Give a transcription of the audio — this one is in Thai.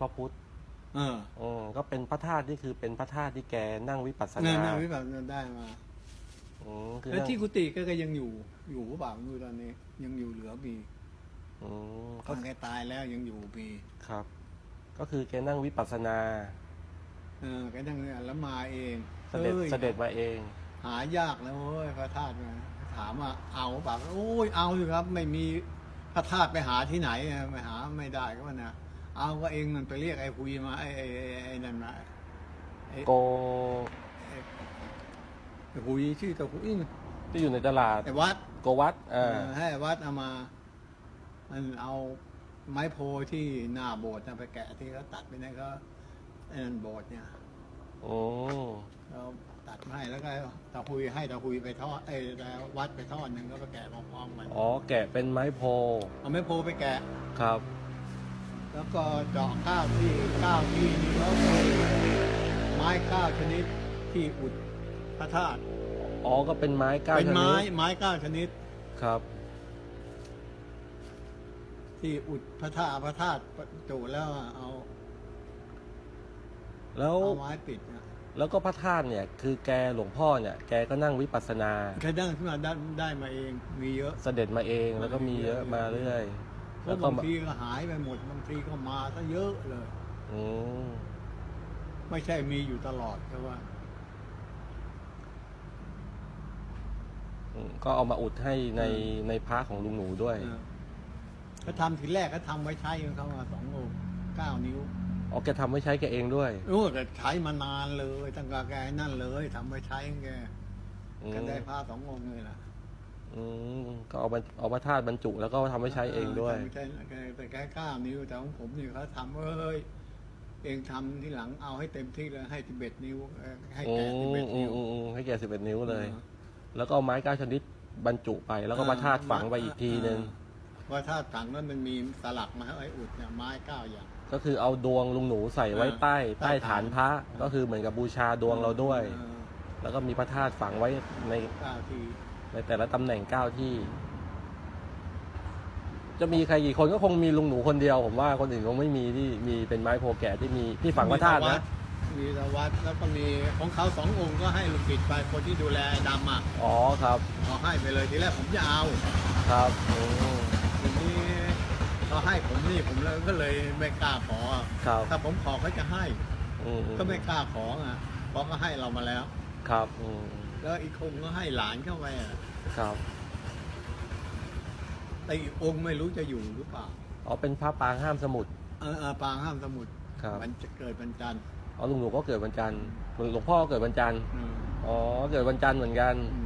พระพุทธเอออืมก็เป็นพระธาตุนี่คือเป็นพระธาตุที่แกนั่งวิปัสสนั่นานนะวิปัสสนาได้มาอืมคือแล้วนั่งที่กุฏิก็ก็ยังอยู่อยู่หรือเปล่าไม่รู้ตอนนี้ ยังอยู่เหลือปีอืมตอนแกตายแล้วยังอยู่ปีครับ ก็คือแกนั่งวิปัสสนา เออแกนั่งเนี่ยแล้วมาเองเสด็จอ้ยเสด็จมาเอง หายากแล้วเว้ยพระธาตุเนี่ยถามว่าเอาเปล่าโอ้ยเอาสิครับ ไม่มีพระธาตุไปหาที่ไหนอะไปหาไม่ได้ก็มันนะ เอาก็เองมันไปเรียกไอ้คุยมาไอ้ไอ้ไอ้ไอ้นั่นมาไอ้โกไอ้คุยชื่อตะคุยที่อยู่ในตลาดไอ้วัดโกวัดเออ่าอให้วัดเอามา มันเอาไม้โพที่หน้าโบสถ์น่ะไปแกะที่เขาตัดไปนั่นก็ไอ้นั่นโบสถ์เนี่ยโอ้เราตัดมาให้แล้วก็ตะคุยให้ตะคุยไปทอดไอ้แล้ววัดไปทอดหนึ่งก็ไปแกะพร้อมๆกันอ๋อแกะเป็นไม้โพเอาไม้โพไปแกะครับ แล้วก็เจาะข้าวที่ข้าวที่นี่แล้วก็ไม้ข้าวชนิดที่อุดพระธาตุอ๋อก็เป็นไม้เก้าเป็นชนิไม้ดไม้เก้าชนิดครับ ที่อุดพระธาตุพระธาตุประจุแล้วเอาแล้วเอาไม้ปิดนะแล้วก็พระธาตุเนี่ย คือแกหลวงพ่อเนี่ยแกก็นั่งวิปัสสนา ใครได้ขึ้นมาได้ได้มาเองมีเยอะ เสด็จมาเองแล้วก็มีเยอะมาเรื่อย เพแล้วราะก็บางมาทีก็หายไปหมดบางทีก็มาซะเยอะเลย อืมไม่ใช่มีอยู่ตลอดแต่ว่า อืมก็เอามาอุดให้ในในพระของลุงหนูด้วย เออเขาทำทีแรกเขาทำไว้ใช้ของเขามาสององค์เก้านิ้วอ๋อแกทำไว้ใช้แกเองด้วยโอ้แต่ใช้มานานเลยตั้งแต่แกนั่นเลยทำไว้ใช้ของแกอืมก็ได้ผ้าสององค์เลยล่ะ อืมก็เอามาเอาพระธาตุบรรจุแล้วก็ทำไว้ใช้เองด้วยทำไใช้แกแต่แกเก้านิ้วแต่ของผมนี่เขาทำเอ้ยเองทำที่หลังเอาให้เต็มที่เลยให้สิบเอ็ดนิ้วเออให้อืแกมสิบเอ็ดอืนิ้มวอืมอืมให้แกสิบเอ็ดนิ้วเลยออแล้วก็เอาไม้เก้าชนิดบรรจุไป แล้วก็พระธาตุฝังไปอีกทีนึงว่าถ้าถังนั้นมันมีสลักมาให้ไอ้อุดเนี่ยไม้เก้าอย่าง ก็คือเอาดวงลุงหนูใส่ไว้อ่าใต้ ใต้ใต้ฐานพระฐานก็คือเหมือนกับบูชาดวงเราด้วย เออแล้วก็มีพระธาตุฝังไว้ในเก้าที ในแต่ละตำแหน่งเก้าที่ จะมีใครกี่คนก็คงมีลุงหนูคนเดียว ผมว่าคนอื่นคงไม่มีที่มีเป็นไม้โพแก่ที่มีที่ฝังพระธาตุนะมีตะวัดแล้วก็มีของเขาสององค์ก็ให้ลูกกิจไปคนที่ดูแลดำอะอ๋อครับเขาให้ไปเลยทีแรกผมจะเอาครับอืมทีนี้เขาให้ผมนี่ผมเลยก็เลยไม่กล้าขอครับถ้าผมขอเขาจะให้อืมก็ไม่กล้าขออะเพราะเขาให้เรามาแล้ว ครับอืมแล้วอีกองค์ก็ให้หลานเข้าไปอะครับแต่อีกองค์ไม่รู้จะอยู่หรือเปล่าอ๋อเป็นพระปางห้ามสมุดเออเออปางห้ามสมุดครับมันจะเกิดวันจันทร์อ๋อลุงหนูก็เกิดวันจันทร์หลวงพ่อเกิดวันจันทร์อืมอ๋อเกิดวันจันทร์เหมือนกัน อืม